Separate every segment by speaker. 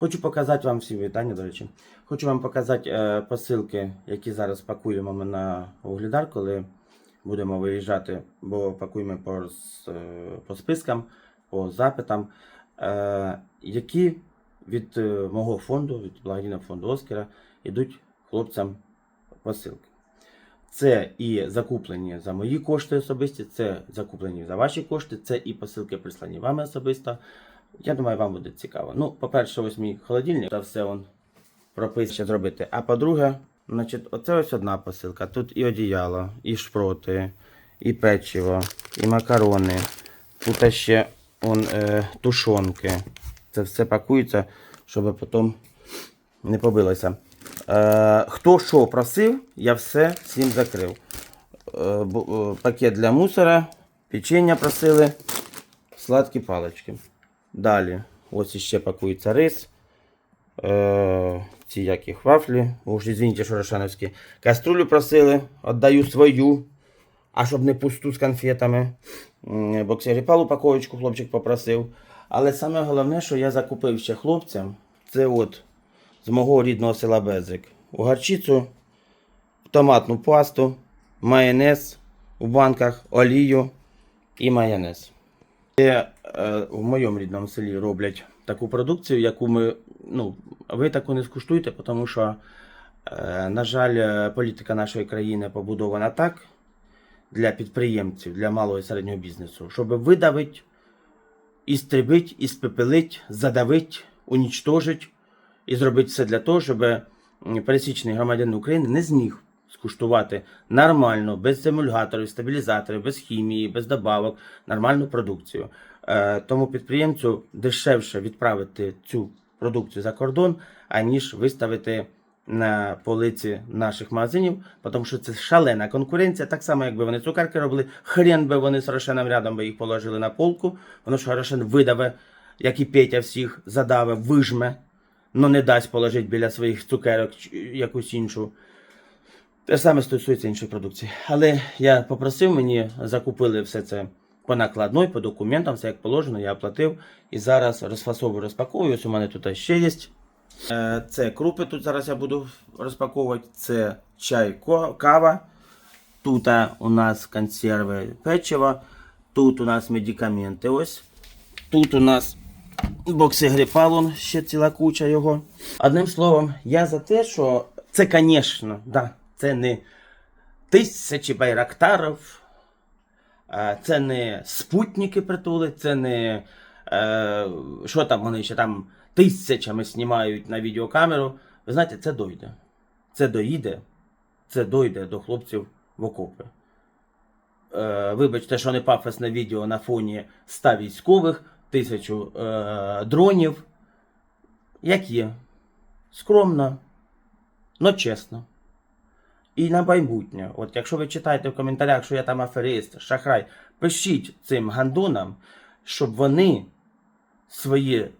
Speaker 1: Хочу показати вам всі вітання, до речі. Хочу вам показати е, посилки, які зараз пакуємо ми на Углідар, коли будемо виїжджати, бо пакуємо по, е, по спискам, по запитам, е, які від е, мого фонду, від благодійного фонду Оскара, йдуть хлопцям посилки. Це і закуплені за мої кошти особисті, це закуплені за ваші кошти, це і посилки прислані вами особисто. Я думаю, вам буде цікаво. Ну, по-перше, ось мій холодильник, та все он прописано зробити. А по-друге, значить, оце ось одна посилка. Тут і одіяло, і шпроти, і печиво, і макарони. Тут ще он, е, тушонки. Це все пакується, щоб потім не побилося. Е, хто що просив, я все всім закрив. Е, е, пакет для мусора, печення просили, сладкі палички. Далі, ось іще пакується рис. Е, ці яких вафлі. Уж извините, що рошановські. Каструлю просили, віддаю свою. А щоб не пусту з конфетами. М, Боксеріпал упаковочку хлопчик попросив. Але саме головне, що я закупив ще хлопцям, це от з мого рідного села Безик. У гарчицю, томатну пасту, майонез у банках, олію і майонез. Е, е, в моєму рідному селі роблять таку продукцію, яку ми, ну, ви таку не скуштуєте, тому що, е, на жаль, е, політика нашої країни побудована так для підприємців, для малого і середнього бізнесу, щоб видавити, істребити, іспепелить, задавити, унічтожити і зробити все для того, щоб пересічний громадянин України не зміг скуштувати нормально, без емульгаторів, стабілізаторів, без хімії, без добавок, нормальну продукцію. Е, тому підприємцю дешевше відправити цю продукцію за кордон, аніж виставити на полиці наших магазинів, тому що це шалена конкуренція. Так само, якби вони цукерки робили, хрен би вони з Рошеном рядом би їх положили на полку, воно що Рошен видаве, як і Петя всіх задаве, вижме, но не дасть положити біля своїх цукерок якусь іншу. Те саме стосується іншої продукції. Але я попросив, мені закупили все це по накладной, по документам, все як положено, я оплатив. І зараз розфасовую, розпаковую. Ось у мене тут ще є. Е, Це крупи, тут зараз я буду розпаковувати. Це чай, кава. Тут у нас консерви печива. Тут у нас медикаменти. Ось. Тут у нас боксигріпалон, ще ціла куча його. Одним словом, я за те, що це, звісно, да, це не тисячі байрактарів, е, це не спутники притули, це не е, що там вони ще там тисячами знімають на відеокамеру. Ви знаєте, це дойде. Це доїде, це дойде до хлопців в окопи. Е, вибачте, що не пафосне відео на фоні 100 військових, тисячу е, дронів. Як є? Скромно, но чесно. І на майбутнє, от якщо ви читаєте в коментарях, що я там аферист, шахрай, пишіть цим гандонам, щоб вони свої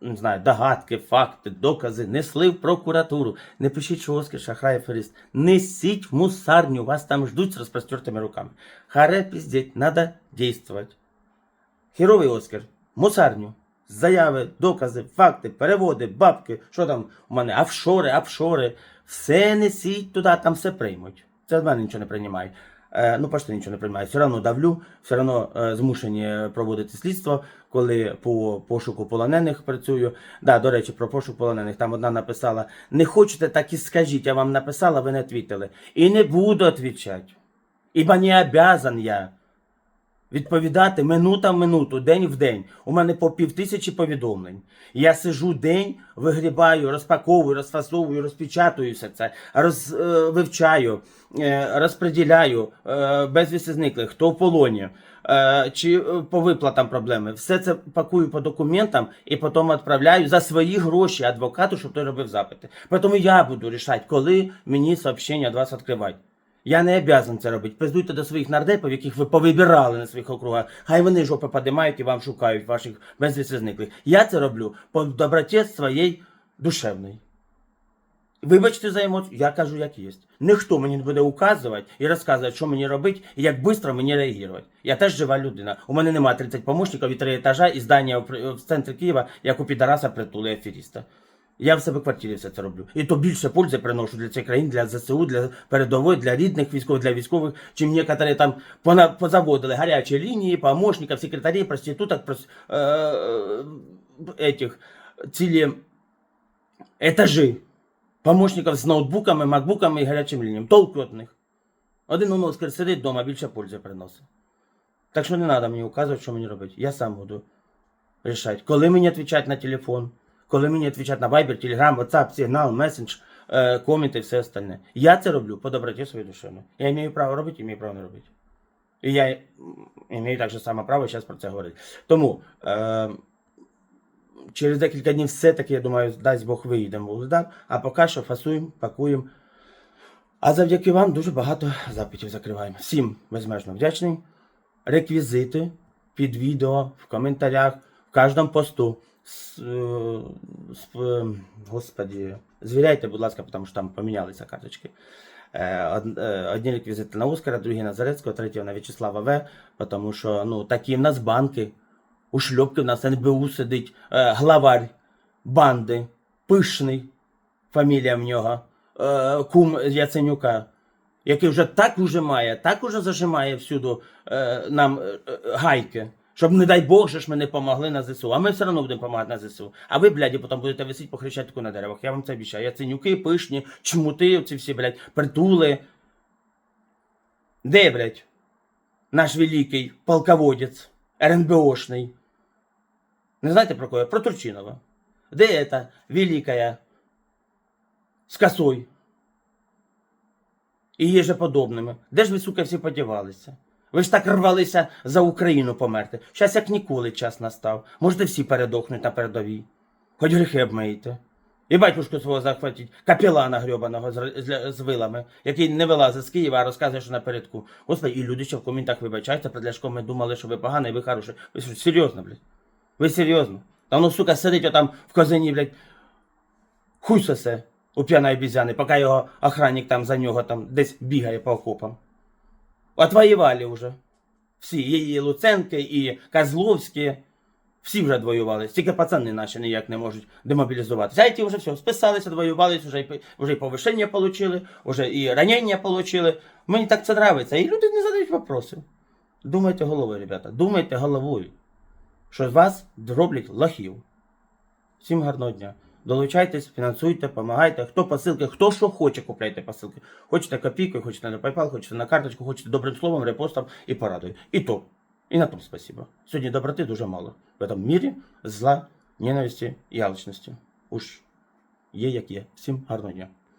Speaker 1: не знаю, догадки, факти, докази несли в прокуратуру. Не пишіть, що Оскар шахрай аферист. Несіть в мусарню, вас там ждуть з розпростертими руками. Харе піздеть, надо действовать. Херовий Оскар, мусарню. Заяви, докази, факти, переводи, бабки, що там у мене, офшори, офшори. Все несіть туди, там все приймуть. Це від мене нічого не приймають. Е, ну, почти нічого не приймають. Все одно давлю, все одно е, змушені проводити слідство, коли по пошуку полонених працюю. Да, до речі, про пошук полонених. Там одна написала: не хочете, так і скажіть, я вам написала, ви не відповіли. І не буду відповідати. Ібо не обязан я відповідати минута в минуту, день в день. У мене по пів тисячі повідомлень. Я сижу день, вигрібаю, розпаковую, розфасовую, розпечатую все це, роз, е, вивчаю, е, розподіляю, е, безвісти зниклих, хто в полоні. е, Чи е, по виплатам проблеми, все це пакую по документам і потім відправляю за свої гроші адвокату, щоб той робив запити. Тому я буду рішати, коли мені сообщення вас відкривати. Я не обязан це робити. Пиздуйте до своїх нардепів, яких ви повибирали на своїх округах. Хай вони жопи подимають і вам шукають ваших безвісти зниклих. Я це роблю по доброті своєї душевної. Вибачте за емоцію, я кажу, як є. Ніхто мені не буде указувати і розказувати, що мені робити і як швидко мені реагувати. Я теж жива людина. У мене немає 30 помощників і 3 етажа і здання в центрі Києва, як у підараса притули аферіста. Я в себе в квартирі все це роблю. І то більше пользи приношу для цієї країни, для ЗСУ, для передової, для рідних військових, для військових, чим некоторі там позаводили гарячі лінії, помощників, секретарів, проституток, прос, е, е, этих, цілі етажі помощників з ноутбуками, макбуками і гарячим лініям. Толку від них. Один умовський сидить вдома, більше пользи приносить. Так що не треба мені указувати, що мені робити. Я сам буду рішати. Коли мені відповідати на телефон, коли мені відповідати на Viber, Telegram, WhatsApp, Signal, Messenger, е, коменти і все остальне. Я це роблю по доброті своєї душевної. Я маю право робити і маю право не робити. І я маю так же саме право зараз про це говорити. Тому е, через декілька днів все-таки, я думаю, дасть Бог виїдемо в Вугледар, а поки що фасуємо, пакуємо. А завдяки вам дуже багато запитів закриваємо. Всім безмежно вдячний. Реквізити під відео, в коментарях, в кожному посту. С, е, господі, звіряйте, будь ласка, тому що там помінялися карточки. Е, Одні реквізити на Оскара, другі на Зарецького, третього на В'ячеслава В. Тому що ну, такі в нас банки. У шльопки в нас НБУ сидить главарь банди, пишний, фамілія в нього, кум Яценюка, який вже так ужимає, так уже зажимає всюду е, нам е, е, гайки. Щоб, не дай Бог, же ж ми не помогли на ЗСУ. А ми все одно будемо допомагати на ЗСУ. А ви, бляді, потім будете висіти по хрещатику на деревах. Я вам це обіцяю. Яценюки, пишні, чмути, ці всі, блядь, притули. Де, блядь, наш великий полководець, РНБОшний? Не знаєте про кого? Про Турчинова. Де эта великая з косой? І її же подобними. Де ж ви, сука, всі подівалися? Ви ж так рвалися за Україну померти. Щас як ніколи час настав. Можете всі передохнути на передовій. Хоч гріхи обмийте. І батюшку свого захватіть, капелана грьобаного з, з, вилами, який не вилазить з Києва, а розказує, що напередку. Господи, і люди ще в коментах вибачаються, перед Ляшком ми думали, що ви поганий, ви хороший. Ви що, серйозно, блядь? Ви серйозно? Та воно, сука, сидить отам в козині, блядь, хуй сосе у п'яної обізяни, поки його охранник там за нього там десь бігає по окопам. Отвоювали вже. Всі, і Луценки, і Козловські. Всі вже двоювали. Тільки пацани наші ніяк не можуть демобілізуватися. А ті вже все, списалися, двоювалися, вже, і вже і повишення отримали, вже і ранення отримали. Мені так це подобається. І люди не задають вопроси. Думайте головою, ребята, думайте головою, що вас роблять лохів. Всім гарного дня. Долучайтесь, фінансуйте, допомагайте. Хто посилки, хто що хоче, купляйте посилки. Хочете копійкою, хочете на PayPal, хочете на карточку, хочете добрим словом, репостом і порадою. І то. І на тому спасибо. Сьогодні доброти дуже мало. В этом мірі зла, ненависті і алчності. Уж є як є. Всім гарного дня.